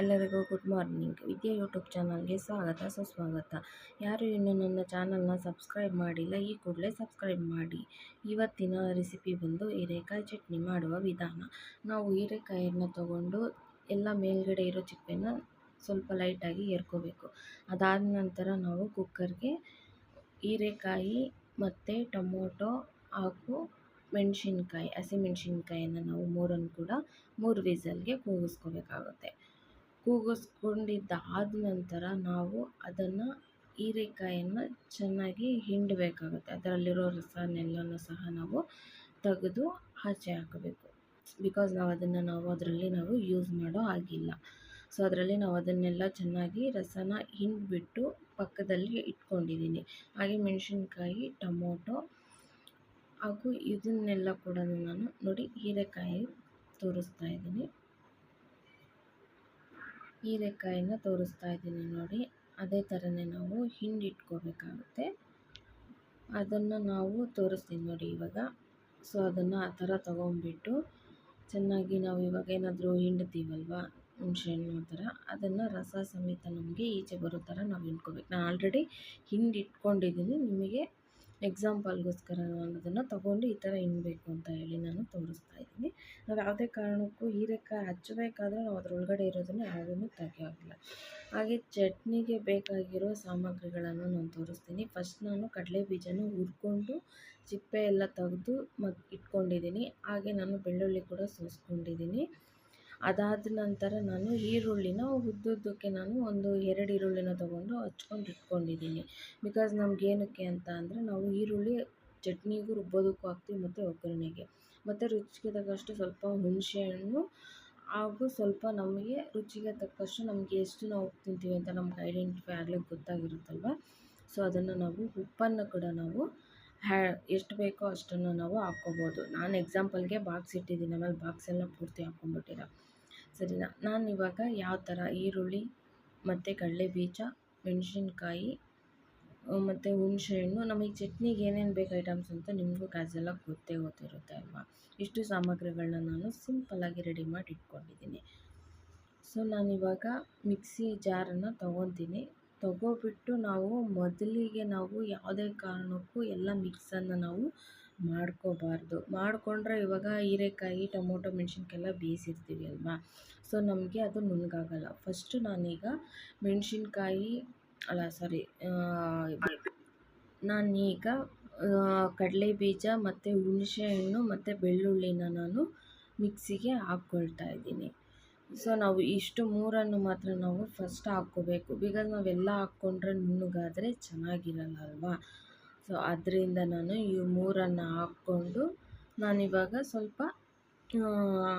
ಎಲ್ಲರಿಗೂ good morning. ವಿದ್ಯಾ YouTube ಚಾನಲ್ಗೆ ಸ್ವಾಗತ, ಸುಸ್ವಾಗತ. ಯಾರು ಇನ್ನೂ ನನ್ನ ಚಾನಲ್ನ ಸಬ್ಸ್ಕ್ರೈಬ್ ಮಾಡಿಲ್ಲ, ಈ ಕೂಡಲೇ ಸಬ್ಸ್ಕ್ರೈಬ್ ಮಾಡಿ. ಇವತ್ತಿನ ರೆಸಿಪಿ ಬಂದು ಹೀರೆಕಾಯಿ ಚಟ್ನಿ ಮಾಡುವ ವಿಧಾನ. ನಾವು ಹೀರೆಕಾಯಿಯನ್ನು ತಗೊಂಡು ಎಲ್ಲ ಮೇಲ್ಗಡೆ ಇರೋ ಚಿಪ್ಪೆನ ಸ್ವಲ್ಪ ಲೈಟಾಗಿ ಏರ್ಕೋಬೇಕು ಅದಾದ ನಂತರ ನಾವು ಕುಕ್ಕರ್ಗೆ ಹೀರೆಕಾಯಿ ಮತ್ತು ಟೊಮೊಟೊ ಹಾಗೂ ಮೆಣಸಿನ್ಕಾಯಿ ಹಸಿಮೆಣ್ಸಿನ್ಕಾಯಿಯನ್ನು ನಾವು ಮೂರನ್ನು ಕೂಡ ಮೂರು ವಿಸಲ್ಗೆ ಕೂಗಿಸ್ಕೋಬೇಕಾಗುತ್ತೆ. ಕೂಗಿಸ್ಕೊಂಡಿದ್ದಾದ ನಂತರ ನಾವು ಅದನ್ನು ಹೀರೆಕಾಯನ್ನು ಚೆನ್ನಾಗಿ ಹಿಂಡಬೇಕಾಗುತ್ತೆ. ಅದರಲ್ಲಿರೋ ರಸನೆಲ್ಲನೂ ಸಹ ನಾವು ತೆಗೆದು ಆಚೆ ಹಾಕಬೇಕು. ಬಿಕಾಸ್ ನಾವು ಅದನ್ನು ನಾವು ಅದರಲ್ಲಿ ನಾವು ಯೂಸ್ ಮಾಡೋ ಹಾಗಿಲ್ಲ. ಸೊ ಅದರಲ್ಲಿ ನಾವು ಅದನ್ನೆಲ್ಲ ಚೆನ್ನಾಗಿ ರಸನ ಹಿಂಡಿಬಿಟ್ಟು ಪಕ್ಕದಲ್ಲಿ ಇಟ್ಕೊಂಡಿದ್ದೀನಿ ಹಾಗೆ ಮೆಣಸಿನ್ಕಾಯಿ, ಟೊಮೊಟೊ ಹಾಗೂ ಇದನ್ನೆಲ್ಲ ಕೂಡ ನಾನು ನೋಡಿ ಹೀರೆಕಾಯಿ ತೋರಿಸ್ತಾ ಇದ್ದೀನಿ ಹೀರೆಕಾಯಿನ ತೋರಿಸ್ತಾ ಇದ್ದೀನಿ ನೋಡಿ. ಅದೇ ಥರನೇ ನಾವು ಹಿಂಡಿಟ್ಕೋಬೇಕಾಗುತ್ತೆ ಅದನ್ನು ನಾವು ತೋರಿಸ್ತೀನಿ ನೋಡಿ ಇವಾಗ. ಸೊ ಅದನ್ನು ಆ ಥರ ತೊಗೊಂಬಿಟ್ಟು ಚೆನ್ನಾಗಿ ನಾವು ಇವಾಗ ಏನಾದರೂ ಹಿಂಡ್ತೀವಲ್ವ? ಹುಣಸೆಹಣ್ಣು ಥರ. ಅದನ್ನು ರಸ ಸಮೇತ ನಮಗೆ ಈಚೆ ಬರೋ ಥರ ನಾವು ಹಿಂಡ್ಕೋಬೇಕು. ನಾನು ಆಲ್ರೆಡಿ ಹಿಂಡಿಟ್ಕೊಂಡಿದ್ದೀನಿ ನಿಮಗೆ ಎಕ್ಸಾಂಪಲ್ಗೋಸ್ಕರ ನಾನು ಅದನ್ನು ತೊಗೊಂಡು ಈ ಥರ ಹಿಂಡಬೇಕು ಅಂತ ಹೇಳಿ ನಾನು ತೋರಿಸ್ತಾ ಇದ್ದೀನಿ. ನಾವು ಯಾವುದೇ ಕಾರಣಕ್ಕೂ ಹೀರೆಕಾಯಿ ಹಚ್ಚಬೇಕಾದ್ರೆ ನಾವು ಅದರೊಳಗಡೆ ಇರೋದನ್ನು ಯಾವುದನ್ನು ತೆಗಿಯೋದಿಲ್ಲ. ಹಾಗೆ ಚಟ್ನಿಗೆ ಬೇಕಾಗಿರೋ ಸಾಮಗ್ರಿಗಳನ್ನು ನಾನು ತೋರಿಸ್ತೀನಿ. ಫಸ್ಟ್ ನಾನು ಕಡಲೆ ಬೀಜನ ಹುರ್ಕೊಂಡು ಸಿಪ್ಪೆ ಎಲ್ಲ ತೆಗೆದು ಮತ್ತು ಇಟ್ಕೊಂಡಿದ್ದೀನಿ. ಹಾಗೆ ನಾನು ಬೆಳ್ಳುಳ್ಳಿ ಕೂಡ ಸೋಸ್ಕೊಂಡಿದ್ದೀನಿ. ಅದಾದ ನಂತರ ನಾನು ಈರುಳ್ಳಿನ ಉದ್ದುದ್ದಕ್ಕೆ ನಾನು ಒಂದು ಎರಡು ಈರುಳ್ಳಿನ ತೊಗೊಂಡು ಹಚ್ಕೊಂಡು ಇಟ್ಕೊಂಡಿದ್ದೀನಿ. ಬಿಕಾಸ್ ನಮ್ಗೆ ಏನಕ್ಕೆ ಅಂತ ಅಂದರೆ ನಾವು ಈರುಳ್ಳಿ ಚಟ್ನಿಗೂ ರುಬ್ಬೋದಕ್ಕೂ ಹಾಕ್ತೀವಿ ಮತ್ತು ಒಗ್ಗರಣೆಗೆ. ಮತ್ತು ರುಚಿಗೆ ತಕ್ಕಷ್ಟು ಸ್ವಲ್ಪ ಹುಣಸೆ ಹಣ್ಣು ಹಾಗೂ ಸ್ವಲ್ಪ ನಮಗೆ ರುಚಿಗೆ ತಕ್ಕಷ್ಟು ನಮಗೆ ಎಷ್ಟು ನಾವು ತಿಂತೀವಿ ಅಂತ ನಮ್ಗೆ ಐಡೆಂಟಿಫೈ ಆಗ್ಲಿಕ್ಕೆ ಗೊತ್ತಾಗಿರುತ್ತಲ್ವ? ಸೊ ಅದನ್ನು ನಾವು ಉಪ್ಪನ್ನು ಕೂಡ ನಾವು ಹ್ಯಾ ಎಷ್ಟು ಬೇಕೋ ಅಷ್ಟನ್ನು ನಾವು ಹಾಕ್ಕೋಬೋದು. ನಾನು ಎಕ್ಸಾಂಪಲ್ಗೆ ಬಾಕ್ಸ್ ಇಟ್ಟಿದ್ದೀನಿ. ಆಮೇಲೆ ಬಾಕ್ಸೆಲ್ಲ ಪೂರ್ತಿ ಹಾಕ್ಕೊಂಬಿಟ್ಟಿರ ಸರಿನಾ? ನಾನು ಇವಾಗ ಯಾವ ಥರ ಈರುಳ್ಳಿ, ಮತ್ತು ಕಡಲೆ ಬೀಜ, ಮೆಣಸಿನ್ಕಾಯಿ ಮತ್ತು ಹುಣಸೆಹಣ್ಣು. ನಮಗೆ ಚಟ್ನಿಗೆ ಏನೇನು ಬೇಕು ಐಟಮ್ಸ್ ಅಂತ ನಿಮಗೂ ಕ್ಯಾಸೆಲ್ಲ ಗೊತ್ತೇ ಗೊತ್ತಿರುತ್ತೆ ಅಲ್ವಾ? ಇಷ್ಟು ಸಾಮಗ್ರಿಗಳನ್ನ ನಾನು ಸಿಂಪಲ್ಲಾಗಿ ರೆಡಿ ಮಾಡಿ ಇಟ್ಕೊಂಡಿದ್ದೀನಿ ಸೊ ನಾನಿವಾಗ ಮಿಕ್ಸಿ ಜಾರನ್ನು ತೊಗೊತೀನಿ. ತೊಗೊಬಿಟ್ಟು ನಾವು ಮೊದಲಿಗೆ ನಾವು ಯಾವುದೇ ಕಾರಣಕ್ಕೂ ಎಲ್ಲ ಮಿಕ್ಸನ್ನು ನಾವು ಮಾಡ್ಕೋಬಾರ್ದು. ಮಾಡಿಕೊಂಡ್ರೆ ಇವಾಗ ಹೀರೆಕಾಯಿ, ಟೊಮೊಟೊ, ಮೆಣಸಿನ್ಕಾಯೆಲ್ಲ ಬೇಯಿಸಿರ್ತೀವಿ ಅಲ್ವಾ? ಸೊ ನಮಗೆ ಅದು ನುಣ್ಣಗಾಗಲ್ಲ ಫಸ್ಟು ನಾನೀಗ ಮೆಣಸಿನ್ಕಾಯಿ, ಅಲ್ಲ ಸಾರಿ ನಾನೀಗ ಕಡಲೆ ಬೀಜ ಮತ್ತು ಹುಣಸೆ ಹಣ್ಣು ಮತ್ತು ಬೆಳ್ಳುಳ್ಳಿನ ನಾನು ಮಿಕ್ಸಿಗೆ ಹಾಕ್ಕೊಳ್ತಾ ಇದ್ದೀನಿ. ಸೊ ನಾವು ಇಷ್ಟು ಮೂರನ್ನು ಮಾತ್ರ ನಾವು ಫಸ್ಟ್ ಹಾಕ್ಕೋಬೇಕು. ಬಿಕಾಸ್ ನಾವೆಲ್ಲ ಹಾಕ್ಕೊಂಡ್ರೆ ನುಣ್ಣಗಾದರೆ ಚೆನ್ನಾಗಿರಲ್ಲ ಅಲ್ವಾ? ಸೊ ಅದರಿಂದ ನಾನು ಈ ಮೂರನ್ನು ಹಾಕ್ಕೊಂಡು ನಾನಿವಾಗ ಸ್ವಲ್ಪ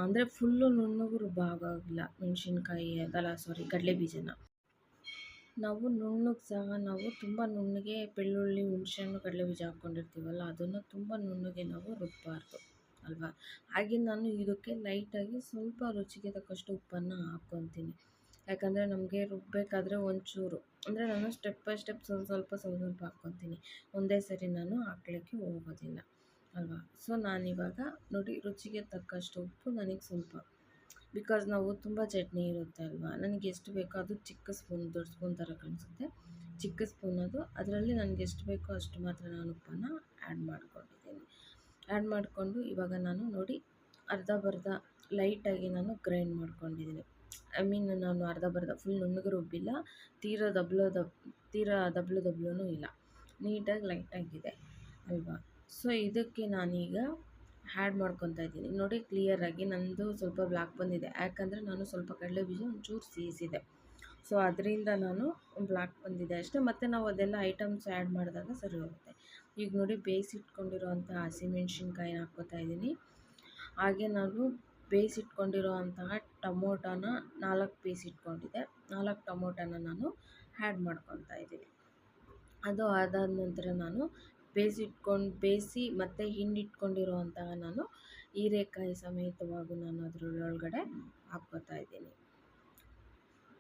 ಅಂದರೆ ಫುಲ್ಲು ನುಣ್ಣಗೆ ರುಬ್ಬಾಗೋಗಿಲ್ಲ ಮೆಣಸಿನ್ಕಾಯಿ ಅದಲ್ಲ ಸಾರಿ ಕಡಲೆ ಬೀಜನ. ನಾವು ನುಣ್ಣಗೆ ಸಹ ನಾವು ತುಂಬ ನುಣ್ಣಗೆ ಬೆಳ್ಳುಳ್ಳಿ, ಹುಣಸೆಹಣ್ಣು, ಕಡಲೆ ಬೀಜ ಹಾಕ್ಕೊಂಡಿರ್ತೀವಲ್ಲ, ಅದನ್ನು ತುಂಬ ನುಣ್ಣಗೆ ನಾವು ರುಬ್ಬಾರ್ದು, ಅಲ್ವಾ? ಹಾಗೆ ನಾನು ಇದಕ್ಕೆ ಲೈಟಾಗಿ ಸ್ವಲ್ಪ ರುಚಿಗೆ ತಕ್ಕಷ್ಟು ಉಪ್ಪನ್ನು ಹಾಕ್ಕೊತೀನಿ. ಯಾಕಂದರೆ ನಮಗೆ ರುಬ್ಬಬೇಕಾದ್ರೆ ಒಂಚೂರು. ಅಂದರೆ ನಾನು ಸ್ಟೆಪ್ ಬೈ ಸ್ಟೆಪ್ ಸ್ವಲ್ಪ ಸ್ವಲ್ಪ ಸ್ವಲ್ಪ ಸ್ವಲ್ಪ ಹಾಕ್ಕೊತೀನಿ. ಒಂದೇ ಸರಿ ನಾನು ಹಾಕ್ಲಿಕ್ಕೆ ಹೋಗೋದಿಲ್ಲ. ಅಲ್ವಾ? ಸೊ ನಾನಿವಾಗ ನೋಡಿ ರುಚಿಗೆ ತಕ್ಕಷ್ಟು ಉಪ್ಪು, ನನಗೆ ಸ್ವಲ್ಪ. ಬಿಕಾಸ್ ನಾವು ತುಂಬ ಚಟ್ನಿ ಇರುತ್ತೆ ಅಲ್ವಾ? ನನಗೆ ಎಷ್ಟು ಬೇಕೋ ಅದು ಚಿಕ್ಕ ಸ್ಪೂನ್, ದೊಡ್ಡ ಸ್ಪೂನ್ ಥರ ಕಾಣಿಸುತ್ತೆ. ಚಿಕ್ಕ ಸ್ಪೂನ್ ಅದು. ಅದರಲ್ಲಿ ನನಗೆ ಎಷ್ಟು ಬೇಕೋ ಅಷ್ಟು ಮಾತ್ರ ನಾನು ಉಪ್ಪನ್ನು ಆ್ಯಡ್ ಮಾಡ್ಕೊಂಡಿದ್ದೀನಿ. ಆ್ಯಡ್ ಮಾಡಿಕೊಂಡು ಇವಾಗ ನಾನು ನೋಡಿ ಅರ್ಧ ಬರ್ಧ ಲೈಟಾಗಿ ನಾನು ಗ್ರೈಂಡ್ ಮಾಡ್ಕೊಂಡಿದ್ದೀನಿ. ಐ ಮೀನ್ ನಾನು ಅರ್ಧ ಬರ್ಧ ಫುಲ್ ನುಣ್ಣಗೆ ರುಬ್ಬಿಲ್ಲ, ತೀರಾ ದಬ್ಲು ದಬ್, ತೀರಾ ದಬ್ಲು ದಬ್ಲೂ ಇಲ್ಲ. ನೀಟಾಗಿ ಲೈಟಾಗಿದೆ, ಅಲ್ವಾ? ಸೊ ಇದಕ್ಕೆ ನಾನೀಗ ಹ್ಯಾಡ್ ಮಾಡ್ಕೊತಾ ಇದ್ದೀನಿ. ನೋಡಿ ಕ್ಲಿಯರಾಗಿ ನನ್ನದು ಸ್ವಲ್ಪ ಬ್ಲ್ಯಾಕ್ ಬಂದಿದೆ. ಯಾಕಂದರೆ ನಾನು ಸ್ವಲ್ಪ ಕಡಲೆ ಬೀಜ ಒಂಚೂರು ಸೀಸಿದೆ. ಸೊ ಅದರಿಂದ ನಾನು ಬ್ಲ್ಯಾಕ್ ಬಂದಿದೆ ಅಷ್ಟೇ. ಮತ್ತು ನಾವು ಅದೆಲ್ಲ ಐಟಮ್ಸ್ ಆ್ಯಡ್ ಮಾಡಿದಾಗ ಸರಿ ಹೋಗುತ್ತೆ. ಈಗ ನೋಡಿ ಬೇಯಿಸಿಟ್ಕೊಂಡಿರೋವಂಥ ಹಸಿಮೆಣ್ಸಿನ್ಕಾಯಿನ ಹಾಕ್ಕೋತಾ ಇದ್ದೀನಿ. ಹಾಗೆ ನಾನು ಬೇಯಿಸಿಟ್ಕೊಂಡಿರೋ ಅಂತಹ ಟೊಮೊಟೊನ ನಾಲ್ಕು ಪೀಸ್ ಇಟ್ಕೊಂಡಿದ್ದೆ. ನಾಲ್ಕು ಟೊಮೊಟೊನ ನಾನು ಆ್ಯಡ್ ಮಾಡ್ಕೊತಾ ಇದ್ದೀನಿ. ಅದು ಅದಾದ ನಂತರ ನಾನು ಬೇಯಿಸಿಟ್ಕೊಂಡು, ಬೇಯಿಸಿ ಮತ್ತು ಹಿಂಡಿಟ್ಕೊಂಡಿರುವಂತಹ ನಾನು ಹೀರೆಕಾಯಿ ಸಮೇತವಾಗಿ ನಾನು ಅದರೊಳಗಡೆ ಹಾಕ್ಕೋತಾ ಇದ್ದೀನಿ.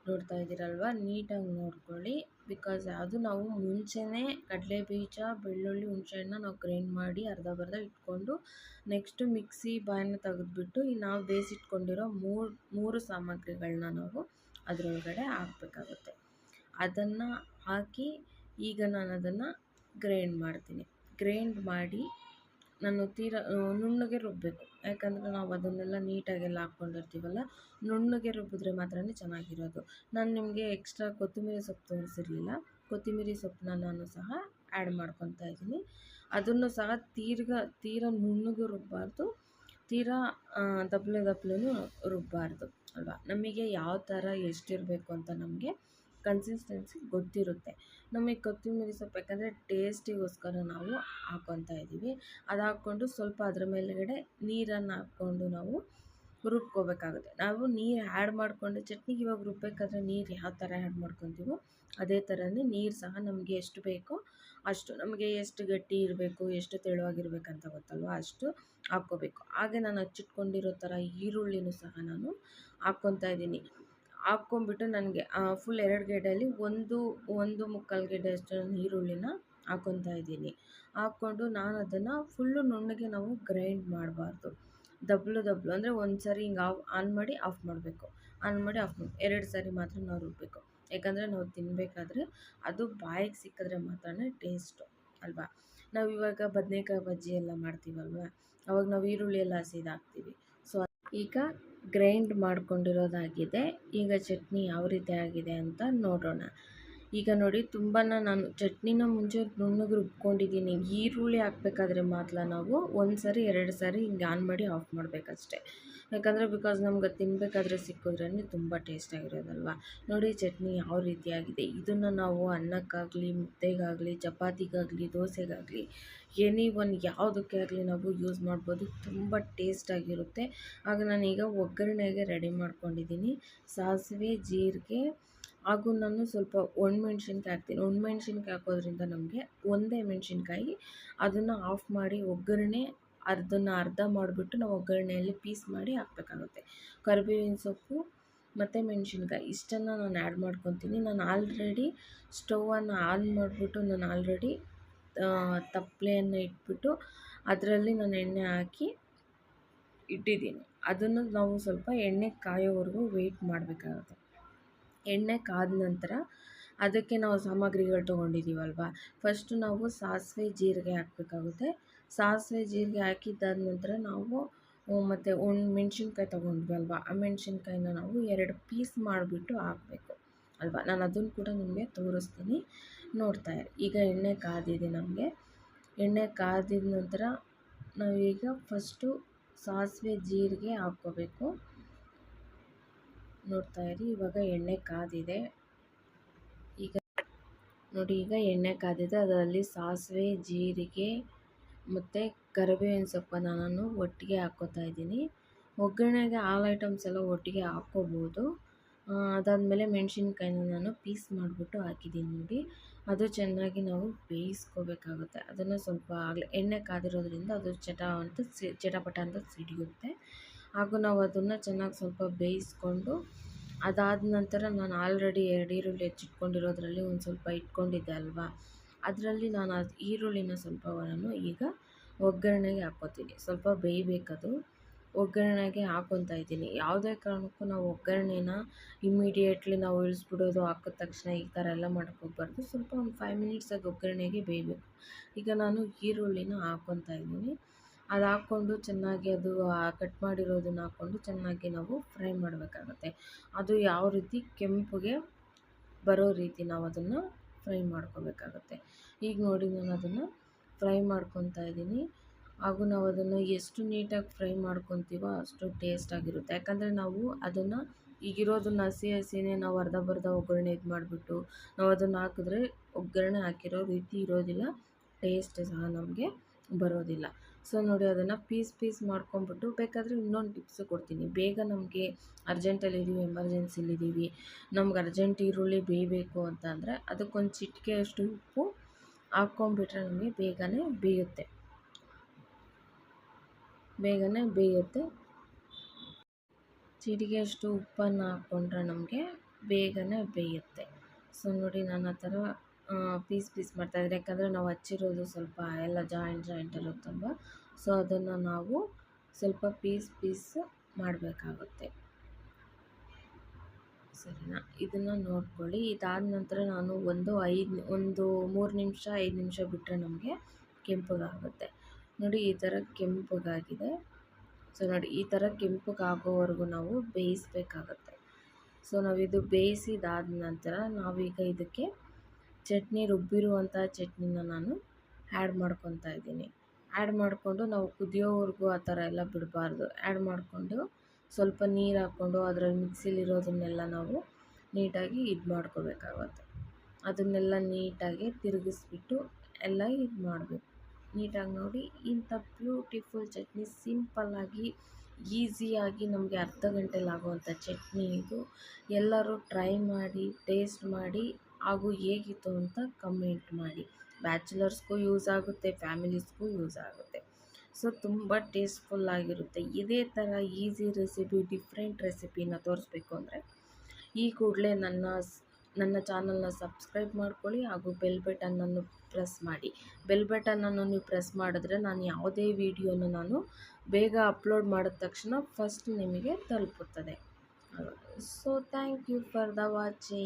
ನೋಡ್ತಾ ಇದ್ದೀರಲ್ವ? ನೀಟಾಗಿ ನೋಡ್ಕೊಳ್ಳಿ. ಬಿಕಾಸ್ ಅದು ನಾವು ಮುಂಚೆನೇ ಕಡಲೆ ಬೀಜ, ಬೆಳ್ಳುಳ್ಳಿ ಹುಣಸೆಹಣ್ಣು ನಾವು ಗ್ರೈಂಡ್ ಮಾಡಿ ಅರ್ಧ ಬರ್ಧ ಇಟ್ಕೊಂಡು ನೆಕ್ಸ್ಟು ಮಿಕ್ಸಿ ಬಾಯನ್ನ ತೆಗೆದ್ಬಿಟ್ಟು ಈ ನಾವು ಬೇಯಿಸಿಟ್ಕೊಂಡಿರೋ ಮೂರು ಮೂರು ಸಾಮಗ್ರಿಗಳನ್ನ ನಾವು ಅದರೊಳಗಡೆ ಹಾಕ್ಬೇಕಾಗುತ್ತೆ. ಅದನ್ನು ಹಾಕಿ ಈಗ ನಾನು ಅದನ್ನು ಗ್ರೈಂಡ್ ಮಾಡ್ತೀನಿ. ಗ್ರೈಂಡ್ ಮಾಡಿ ನಾನು ತೀರ ನುಣ್ಣಗೆ ರುಬ್ಬಬೇಕು ಯಾಕಂದರೆ ನಾವು ಅದನ್ನೆಲ್ಲ ನೀಟಾಗೆಲ್ಲ ಹಾಕ್ಕೊಂಡಿರ್ತೀವಲ್ಲ, ನುಣ್ಣಗೆ ರುಬ್ಬಿದ್ರೆ ಮಾತ್ರ ಚೆನ್ನಾಗಿರೋದು. ನಾನು ನಿಮಗೆ ಎಕ್ಸ್ಟ್ರಾ ಕೊತ್ತಂಬರಿ ಸೊಪ್ಪು ತೋರಿಸಿರಲಿಲ್ಲ. ಕೊತ್ತಂಬರಿ ಸೊಪ್ಪನ್ನ ನಾನು ಸಹ ಆ್ಯಡ್ ಮಾಡ್ಕೊತಾ ಇದ್ದೀನಿ. ಅದನ್ನು ಸಹ ತೀರ್ಗ, ತೀರ ನುಣ್ಣಗೆ ರುಬ್ಬಾರ್ದು. ತೀರಾ ದಪ್ಪಲೆ ದಪ್ಪಲೆನೂ ರುಬ್ಬಾರ್ದು, ಅಲ್ವಾ? ನಮಗೆ ಯಾವ ಥರ ಎಷ್ಟಿರಬೇಕು ಅಂತ ನಮಗೆ ಕನ್ಸಿಸ್ಟೆನ್ಸಿ ಗೊತ್ತಿರುತ್ತೆ. ನಮಗೆ ಕೊತ್ತಂಬರಿ ಸೊಪ್ಪು ಯಾಕಂದರೆ ಟೇಸ್ಟಿಗೋಸ್ಕರ ನಾವು ಹಾಕ್ಕೊತಾ ಇದ್ದೀವಿ. ಅದು ಹಾಕ್ಕೊಂಡು ಸ್ವಲ್ಪ ಅದ್ರ ಮೇಲುಗಡೆ ನೀರನ್ನು ಹಾಕ್ಕೊಂಡು ನಾವು ರುಬ್ಕೋಬೇಕಾಗುತ್ತೆ. ನಾವು ನೀರು ಆ್ಯಡ್ ಮಾಡಿಕೊಂಡು ಚಟ್ನಿಗೆ ಇವಾಗ ರುಬ್ಬೇಕಾದ್ರೆ ನೀರು ಯಾವ ಥರ ಆ್ಯಡ್ ಮಾಡ್ಕೊತೀವೋ ಅದೇ ಥರನೇ ನೀರು ಸಹ ನಮಗೆ ಎಷ್ಟು ಬೇಕೋ ಅಷ್ಟು, ನಮಗೆ ಎಷ್ಟು ಗಟ್ಟಿ ಇರಬೇಕು, ಎಷ್ಟು ತೆಳುವಾಗಿರ್ಬೇಕಂತ ಗೊತ್ತಲ್ವ ಅಷ್ಟು ಹಾಕ್ಕೋಬೇಕು. ಹಾಗೆ ನಾನು ಹಚ್ಚಿಟ್ಕೊಂಡಿರೋ ಥರ ಈರುಳ್ಳಿನೂ ಸಹ ನಾನು ಹಾಕ್ಕೊತಾ ಇದ್ದೀನಿ. ಹಾಕ್ಕೊಂಬಿಟ್ಟು ನನಗೆ ಫುಲ್ ಎರಡು ಗೆಡ್ಡೆಯಲ್ಲಿ ಒಂದು ಒಂದು ಮುಕ್ಕಾಲು ಗೆಡ್ಡೆ ಅಷ್ಟು ಈರುಳ್ಳಿನ ಹಾಕ್ಕೊತಾ ಇದ್ದೀನಿ. ಹಾಕ್ಕೊಂಡು ನಾನು ಅದನ್ನು ಫುಲ್ಲು ನುಣ್ಣಗೆ ನಾವು ಗ್ರೈಂಡ್ ಮಾಡಬಾರ್ದು. ದಬ್ಲು ದಬ್ಲು ಅಂದರೆ ಒಂದು ಸರಿ ಹಿಂಗೆ ಆಫ್, ಆನ್ ಮಾಡಿ ಆಫ್ ಮಾಡಬೇಕು. ಆನ್ ಮಾಡಿ ಆಫ್ ಎರಡು ಸಾರಿ ಮಾತ್ರ ನಾವು ರುಬ್ಬಬೇಕು ಯಾಕಂದರೆ ನಾವು ತಿನ್ನಬೇಕಾದ್ರೆ ಅದು ಬಾಯಿಗೆ ಸಿಕ್ಕಿದ್ರೆ ಮಾತ್ರ ಟೇಸ್ಟು, ಅಲ್ವಾ? ನಾವು ಇವಾಗ ಬದನೆಕಾಯಿ ಬಜ್ಜಿ ಎಲ್ಲ ಮಾಡ್ತೀವಲ್ವ? ಅವಾಗ ನಾವು ಈರುಳ್ಳಿ ಎಲ್ಲ ಹಸಿದಾಕ್ತೀವಿ ಸೊ ಈಗ ಗ್ರೈಂಡ್ ಮಾಡ್ಕೊಂಡಿರೋದಾಗಿದೆ. ಈಗ ಚಟ್ನಿ ಯಾವ ರೀತಿ ಆಗಿದೆ ಅಂತ ನೋಡೋಣ. ಈಗ ನೋಡಿ ತುಂಬಾ ನಾನು ಚಟ್ನಿನ ಮುಂಚೆ ನುಣ್ಣಗೆ ರುಬ್ಕೊಂಡಿದ್ದೀನಿ. ಈರುಳ್ಳಿ ಹಾಕ್ಬೇಕಾದ್ರೆ ಮಾತ್ರ ನಾವು ಒಂದು ಸಾರಿ ಎರಡು ಸಾರಿ ಹಿಂಗೆ ಆನ್ ಮಾಡಿ ಆಫ್ ಮಾಡಬೇಕಷ್ಟೆ. ಯಾಕಂದರೆ ಬಿಕಾಸ್ ನಮ್ಗೆ ತಿನ್ನಬೇಕಾದ್ರೆ ಸಿಕ್ಕಿದ್ರೇ ತುಂಬ ಟೇಸ್ಟಾಗಿರೋದಲ್ವ ನೋಡಿ ಚಟ್ನಿ ಯಾವ ರೀತಿಯಾಗಿದೆ. ಇದನ್ನು ನಾವು ಅನ್ನಕ್ಕಾಗಲಿ, ಮುದ್ದೆಗಾಗಲಿ, ಚಪಾತಿಗಾಗಲಿ, ದೋಸೆಗಾಗಲಿ ಎನಿ ಒನ್ ಯಾವುದಕ್ಕೆ ಆಗಲಿ ನಾವು ಯೂಸ್ ಮಾಡ್ಬೋದು. ತುಂಬ ಟೇಸ್ಟಾಗಿರುತ್ತೆ ಆಗ ನಾನೀಗ ಒಗ್ಗರಣೆಗೆ ರೆಡಿ ಮಾಡ್ಕೊಂಡಿದ್ದೀನಿ. ಸಾಸಿವೆ, ಜೀರಿಗೆ, ಹಾಗೂ ನಾನು ಸ್ವಲ್ಪ ಒಣಮೆಣ್ಸಿನ್ಕಾಯಿ ಹಾಕ್ತೀನಿ. ಒಣಮೆಣ್ಸಿನ್ಕಾಯಿ ಹಾಕೋದ್ರಿಂದ ನಮಗೆ ಒಂದೇ ಮೆಣಸಿನ್ಕಾಯಿ, ಅದನ್ನು ಆಫ್ ಮಾಡಿ ಒಗ್ಗರಣೆ ಅರ್ಧನ ಅರ್ಧ ಮಾಡಿಬಿಟ್ಟು ನಾವು ಒಗ್ಗರಣೆಯಲ್ಲಿ ಪೀಸ್ ಮಾಡಿ ಹಾಕಬೇಕಾಗುತ್ತೆ. ಕರಿಬೇವಿನ ಸೊಪ್ಪು ಮತ್ತು ಮೆಣಸಿನ್ಕಾಯಿ ಇಷ್ಟನ್ನು ನಾನು ಆ್ಯಡ್ ಮಾಡ್ಕೊತೀನಿ. ನಾನು ಆಲ್ರೆಡಿ ಸ್ಟೌವನ್ನು ಆನ್ ಮಾಡಿಬಿಟ್ಟು ನಾನು ಆಲ್ರೆಡಿ ತಪ್ಪಲೆಯನ್ನು ಇಟ್ಬಿಟ್ಟು ಅದರಲ್ಲಿ ನಾನು ಎಣ್ಣೆ ಹಾಕಿ ಇಟ್ಟಿದ್ದೀನಿ. ಅದನ್ನು ನಾವು ಸ್ವಲ್ಪ ಎಣ್ಣೆ ಕಾಯೋವರೆಗೂ ವೆಯ್ಟ್ ಮಾಡಬೇಕಾಗುತ್ತೆ. ಎಣ್ಣೆ ಕಾದ ನಂತರ ಅದಕ್ಕೆ ನಾವು ಸಾಮಗ್ರಿಗಳು ತೊಗೊಂಡಿದ್ದೀವಲ್ವ ಫಸ್ಟು ನಾವು ಸಾಸಿವೆ, ಜೀರಿಗೆ ಹಾಕಬೇಕಾಗುತ್ತೆ. ಸಾಸಿವೆ ಜೀರಿಗೆ ಹಾಕಿದ್ದಾದ ನಂತರ ನಾವು ಮತ್ತು ಒಣ ಮೆಣಸಿನ್ಕಾಯಿ ತೊಗೊಂಡ್ವಿ ಅಲ್ವಾ? ಆ ಮೆಣಸಿನ್ಕಾಯಿನ ನಾವು ಎರಡು ಪೀಸ್ ಮಾಡಿಬಿಟ್ಟು ಹಾಕಬೇಕು, ಅಲ್ವಾ? ನಾನು ಅದನ್ನು ಕೂಡ ನಿಮಗೆ ತೋರಿಸ್ತೀನಿ. ನೋಡ್ತಾ ಇರಿ. ಈಗ ಎಣ್ಣೆ ಕಾದಿದೆ ನಮಗೆ. ಎಣ್ಣೆ ಕಾದಿದ ನಂತರ ನಾವೀಗ ಫಸ್ಟು ಸಾಸಿವೆ ಜೀರಿಗೆ ಹಾಕ್ಕೋಬೇಕು. ನೋಡ್ತಾ ಇರಿ. ಇವಾಗ ಎಣ್ಣೆ ಕಾದಿದೆ. ಈಗ ನೋಡಿ, ಈಗ ಎಣ್ಣೆ ಕಾದಿದೆ. ಅದರಲ್ಲಿ ಸಾಸಿವೆ, ಜೀರಿಗೆ ಮತ್ತು ಕರಿಬೇವಿನ ಸೊಪ್ಪನ್ನು ನಾನು ಒಟ್ಟಿಗೆ ಹಾಕ್ಕೋತಾ ಇದ್ದೀನಿ. ಒಗ್ಗರಣೆಗೆ ಆಲ್ ಐಟಮ್ಸ್ ಎಲ್ಲ ಒಟ್ಟಿಗೆ ಹಾಕ್ಕೋಬೋದು. ಅದಾದಮೇಲೆ ಮೆಣಸಿನ್ಕಾಯಿನ ನಾನು ಪೀಸ್ ಮಾಡಿಬಿಟ್ಟು ಹಾಕಿದ್ದೀನಿ ನೋಡಿ. ಅದು ಚೆನ್ನಾಗಿ ನಾವು ಬೇಯಿಸ್ಕೋಬೇಕಾಗುತ್ತೆ. ಅದನ್ನು ಸ್ವಲ್ಪ ಆಗಲೇ ಎಣ್ಣೆ ಕಾದಿರೋದ್ರಿಂದ ಅದು ಚಟ ಅಂತ ಸಿ, ಚಟಪಟ ಅಂತ ಸಿಡಿಯುತ್ತೆ. ಹಾಗೂ ನಾವು ಅದನ್ನು ಚೆನ್ನಾಗಿ ಸ್ವಲ್ಪ ಬೇಯಿಸ್ಕೊಂಡು ಅದಾದ ನಂತರ ನಾನು ಆಲ್ರೆಡಿ ಎರಡು ಈರುಳ್ಳಿ ಹೆಚ್ಚಿಟ್ಕೊಂಡಿರೋದ್ರಲ್ಲಿ ಒಂದು ಸ್ವಲ್ಪ ಇಟ್ಕೊಂಡಿದ್ದೆ ಅಲ್ವಾ? ಅದರಲ್ಲಿ ನಾನು ಅದು ಈರುಳ್ಳಿನ ಸ್ವಲ್ಪವನ್ನು ಈಗ ಒಗ್ಗರಣೆಗೆ ಹಾಕ್ಕೋತೀನಿ. ಸ್ವಲ್ಪ ಬೇಯಬೇಕದು. ಒಗ್ಗರಣೆಗೆ ಹಾಕ್ಕೊತಾ ಇದ್ದೀನಿ. ಯಾವುದೇ ಕಾರಣಕ್ಕೂ ನಾವು ಒಗ್ಗರಣೆನ ಇಮ್ಮಿಡಿಯೇಟ್ಲಿ ನಾವು ಇಳಿಸ್ಬಿಡೋದು, ಹಾಕಿದ ತಕ್ಷಣ ಈ ಥರ ಎಲ್ಲ ಮಾಡ್ಕೋಬಾರ್ದು. ಸ್ವಲ್ಪ ಒಂದು ಫೈವ್ ಮಿನಿಟ್ಸ್ ಅದು ಒಗ್ಗರಣೆಗೆ ಬೇಯಬೇಕು. ಈಗ ನಾನು ಈರುಳ್ಳಿನ ಹಾಕ್ಕೊತಾ ಇದ್ದೀನಿ. ಅದು ಹಾಕ್ಕೊಂಡು ಚೆನ್ನಾಗಿ ಅದು ಕಟ್ ಮಾಡಿರೋದನ್ನು ಹಾಕ್ಕೊಂಡು ಚೆನ್ನಾಗಿ ನಾವು ಫ್ರೈ ಮಾಡಬೇಕಾಗತ್ತೆ. ಅದು ಯಾವ ರೀತಿ ಕೆಂಪಗೆ ಬರೋ ರೀತಿ ನಾವು ಅದನ್ನು ಫ್ರೈ ಮಾಡ್ಕೋಬೇಕಾಗುತ್ತೆ. ಈಗ ನೋಡಿ ನಾನು ಅದನ್ನು ಫ್ರೈ ಮಾಡ್ಕೊತಾ ಇದ್ದೀನಿ. ಹಾಗೂ ನಾವು ಅದನ್ನು ಎಷ್ಟು ನೀಟಾಗಿ ಫ್ರೈ ಮಾಡ್ಕೊತೀವೋ ಅಷ್ಟು ಟೇಸ್ಟಾಗಿರುತ್ತೆ ಯಾಕಂದರೆ ನಾವು ಅದನ್ನು ಈಗಿರೋದನ್ನು ಹಸಿ ಹಸಿನೇ ನಾವು ಅರ್ಧ ಬರ್ಧ ಒಗ್ಗರಣೆ ಇದು ಮಾಡಿಬಿಟ್ಟು ನಾವು ಅದನ್ನು ಹಾಕಿದ್ರೆ ಒಗ್ಗರಣೆ ಹಾಕಿರೋ ರೀತಿ ಇರೋದಿಲ್ಲ. ಟೇಸ್ಟ್ ಸಹ ನಮಗೆ ಬರೋದಿಲ್ಲ. ಸೊ ನೋಡಿ ಅದನ್ನು ಪೀಸ್ ಪೀಸ್ ಮಾಡ್ಕೊಂಬಿಟ್ಟು ಬೇಕಾದರೆ ಇನ್ನೊಂದು ಟಿಪ್ಸು ಕೊಡ್ತೀನಿ. ಬೇಗ ನಮಗೆ ಅರ್ಜೆಂಟಲ್ಲಿದ್ದೀವಿ ಎಮರ್ಜೆನ್ಸಿಲಿದ್ದೀವಿ ನಮ್ಗೆ ಅರ್ಜೆಂಟ್ ಈರುಳ್ಳಿ ಬೇಯಬೇಕು ಅಂತ ಅಂದರೆ ಅದಕ್ಕೊಂದು ಚಿಟಿಕೆಯಷ್ಟು ಉಪ್ಪು ಹಾಕ್ಕೊಂಬಿಟ್ರೆ ನಮಗೆ ಬೇಗನೆ ಬೇಯುತ್ತೆ. ಬೇಗನೆ ಬೇಯುತ್ತೆ. ಚಿಟಿಕೆಯಷ್ಟು ಉಪ್ಪನ್ನು ಹಾಕ್ಕೊಂಡ್ರೆ ನಮಗೆ ಬೇಗನೆ ಬೇಯುತ್ತೆ. ಸೊ ನೋಡಿ ನಾನು ಆ ಥರ ಪೀಸ್ ಪೀಸ್ ಮಾಡ್ತಾಯಿದ್ರೆ ಯಾಕಂದರೆ ನಾವು ಹಚ್ಚಿರೋದು ಸ್ವಲ್ಪ ಎಲ್ಲ ಜಾಯಿಂಟ್ ಜಾಯಿಂಟ್ ತುಂಬ ಸೊ ಅದನ್ನು ನಾವು ಸ್ವಲ್ಪ ಪೀಸ್ ಪೀಸ್ ಮಾಡಬೇಕಾಗುತ್ತೆ. ಸರಿನಾ? ಇದನ್ನು ನೋಡ್ಕೊಳ್ಳಿ. ಇದಾದ ನಂತರ ನಾನು ಒಂದು ಐದು, ಒಂದು ಮೂರು ನಿಮಿಷ, ಐದು ನಿಮಿಷ ಬಿಟ್ಟರೆ ನಮಗೆ ಕೆಂಪಗಾಗುತ್ತೆ. ನೋಡಿ, ಈ ಥರ ಕೆಂಪಗಾಗಿದೆ. ಸೊ ನೋಡಿ, ಈ ಥರ ಕೆಂಪಗಾಗೋವರೆಗೂ ನಾವು ಬೇಯಿಸ್ಬೇಕಾಗತ್ತೆ. ಸೊ ನಾವಿದು ಬೇಯಿಸಿದಾದ ನಂತರ ನಾವೀಗ ಇದಕ್ಕೆ ಚಟ್ನಿ ರುಬ್ಬಿರುವಂಥ ಚಟ್ನಿನ ನಾನು ಆ್ಯಡ್ ಮಾಡ್ಕೊತಾ ಇದ್ದೀನಿ. ಆ್ಯಡ್ ಮಾಡಿಕೊಂಡು ನಾವು ಕುದಿಯೋವರೆಗೂ ಆ ಥರ ಎಲ್ಲ ಬಿಡಬಾರ್ದು. ಆ್ಯಡ್ ಮಾಡಿಕೊಂಡು ಸ್ವಲ್ಪ ನೀರು ಹಾಕ್ಕೊಂಡು ಅದರಲ್ಲಿ ಮಿಕ್ಸಿಲಿರೋದನ್ನೆಲ್ಲ ನಾವು ನೀಟಾಗಿ ಇದು ಮಾಡ್ಕೋಬೇಕಾಗತ್ತೆ ಅದನ್ನೆಲ್ಲ ನೀಟಾಗಿ ತಿರುಗಿಸ್ಬಿಟ್ಟು ಎಲ್ಲ ಇದು ಮಾಡಬೇಕು. ನೀಟಾಗಿ ನೋಡಿ ಇಂಥ ಬ್ಯೂಟಿಫುಲ್ ಚಟ್ನಿ ಸಿಂಪಲ್ಲಾಗಿ ಈಸಿಯಾಗಿ ನಮಗೆ ಅರ್ಧ ಗಂಟೆಲಿ ಆಗುವಂಥ ಚಟ್ನಿ ಇದು. ಎಲ್ಲರೂ ಟ್ರೈ ಮಾಡಿ, ಟೇಸ್ಟ್ ಮಾಡಿ ಹಾಗೂ ಹೇಗಿತ್ತು ಅಂತ ಕಮೆಂಟ್ ಮಾಡಿ. ಬ್ಯಾಚುಲರ್ಸ್ಗೂ ಯೂಸ್ ಆಗುತ್ತೆ ಫ್ಯಾಮಿಲೀಸ್ಗೂ ಯೂಸ್ ಆಗುತ್ತೆ. ಸೊ ತುಂಬ ಟೇಸ್ಟ್ಫುಲ್ಲಾಗಿರುತ್ತೆ ಇದೇ ಥರ ಈಸಿ ರೆಸಿಪಿ ಡಿಫ್ರೆಂಟ್ ರೆಸಿಪಿನ ತೋರಿಸ್ಬೇಕು ಅಂದರೆ, ಈ ಕೂಡಲೇ ನನ್ನ ನನ್ನ ಚಾನಲ್ನ ಸಬ್ಸ್ಕ್ರೈಬ್ ಮಾಡ್ಕೊಳ್ಳಿ ಹಾಗೂ ಬೆಲ್ ಬಟನನ್ನು ಪ್ರೆಸ್ ಮಾಡಿ. ಬೆಲ್ ಬಟನನ್ನು ನೀವು ಪ್ರೆಸ್ ಮಾಡಿದ್ರೆ ನಾನು ಯಾವುದೇ ವಿಡಿಯೋನ ನಾನು ಬೇಗ ಅಪ್ಲೋಡ್ ಮಾಡಿದ ತಕ್ಷಣ ಫಸ್ಟ್ ನಿಮಗೆ ತಲುಪುತ್ತದೆ. So thank you for the watching